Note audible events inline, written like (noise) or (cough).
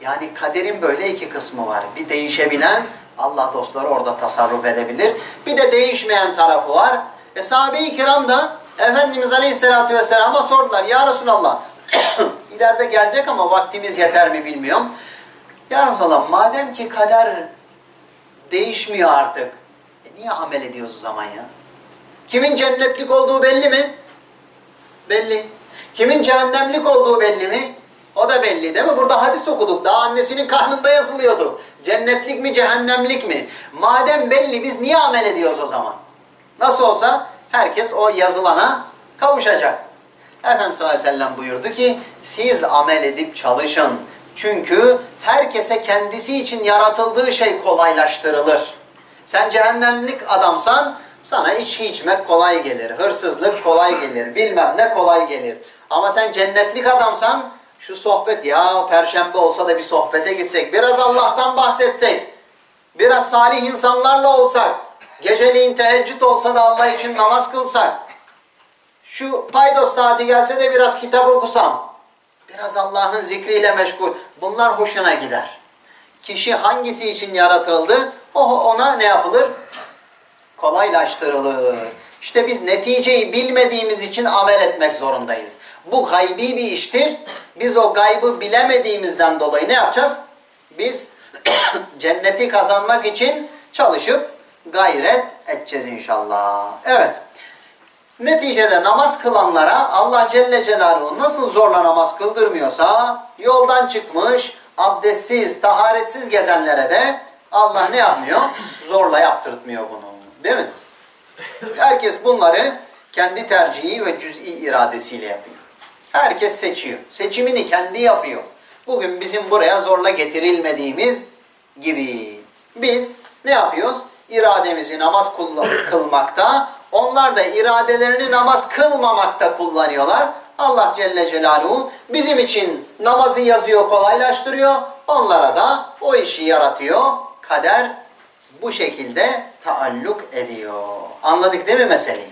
Yani kaderin böyle iki kısmı var. Bir değişebilen, Allah dostları orada tasarruf edebilir. Bir de değişmeyen tarafı var. E sahabe-i kiram da Efendimiz Aleyhisselatü Vesselam'a sordular. Ya Resulallah, (coughs) ileride gelecek ama vaktimiz yeter mi bilmiyorum. Ya Resulallah, madem ki kader değişmiyor artık, e niye amel ediyoruz o zaman ya? Kimin cennetlik olduğu belli mi? Belli. Kimin cehennemlik olduğu belli mi? O da belli değil mi? Burada hadis okuduk. Daha annesinin karnında yazılıyordu. Cennetlik mi, cehennemlik mi? Madem belli biz niye amel ediyoruz o zaman? Nasıl olsa herkes o yazılana kavuşacak. Efendimiz sallallahu aleyhi ve sellem buyurdu ki siz amel edip çalışın. Çünkü herkese kendisi için yaratıldığı şey kolaylaştırılır. Sen cehennemlik adamsan sana içki içmek kolay gelir, hırsızlık kolay gelir, bilmem ne kolay gelir. Ama sen cennetlik adamsan şu sohbet ya perşembe olsa da bir sohbete gitsek, biraz Allah'tan bahsetsek, biraz salih insanlarla olsak, geceliğin teheccüd olsa da Allah için namaz kılsak, şu paydos saati gelse de biraz kitap okusam, biraz Allah'ın zikriyle meşgul, bunlar hoşuna gider. Kişi hangisi için yaratıldı, o ona ne yapılır? Kolaylaştırılır. İşte biz neticeyi bilmediğimiz için amel etmek zorundayız. Bu gaybi bir iştir. Biz o gaybı bilemediğimizden dolayı ne yapacağız? Biz (coughs) cenneti kazanmak için çalışıp gayret edeceğiz inşallah. Evet. Neticede namaz kılanlara Allah Celle Celaluhu nasıl zorla namaz kıldırmıyorsa yoldan çıkmış, abdestsiz, taharetsiz gezenlere de Allah ne yapmıyor? Zorla yaptırtmıyor bunu. Değil mi? Herkes bunları kendi tercihi ve cüz'i iradesiyle yapıyor. Herkes seçiyor. Seçimini kendi yapıyor. Bugün bizim buraya zorla getirilmediğimiz gibi. Biz ne yapıyoruz? İrademizi namaz (coughs) kılmakta, onlar da iradelerini namaz kılmamakta kullanıyorlar. Allah Celle Celaluhu bizim için namazı yazıyor, kolaylaştırıyor. Onlara da o işi yaratıyor. Kader bu şekilde taalluk ediyor. Anladık değil mi meseleyi?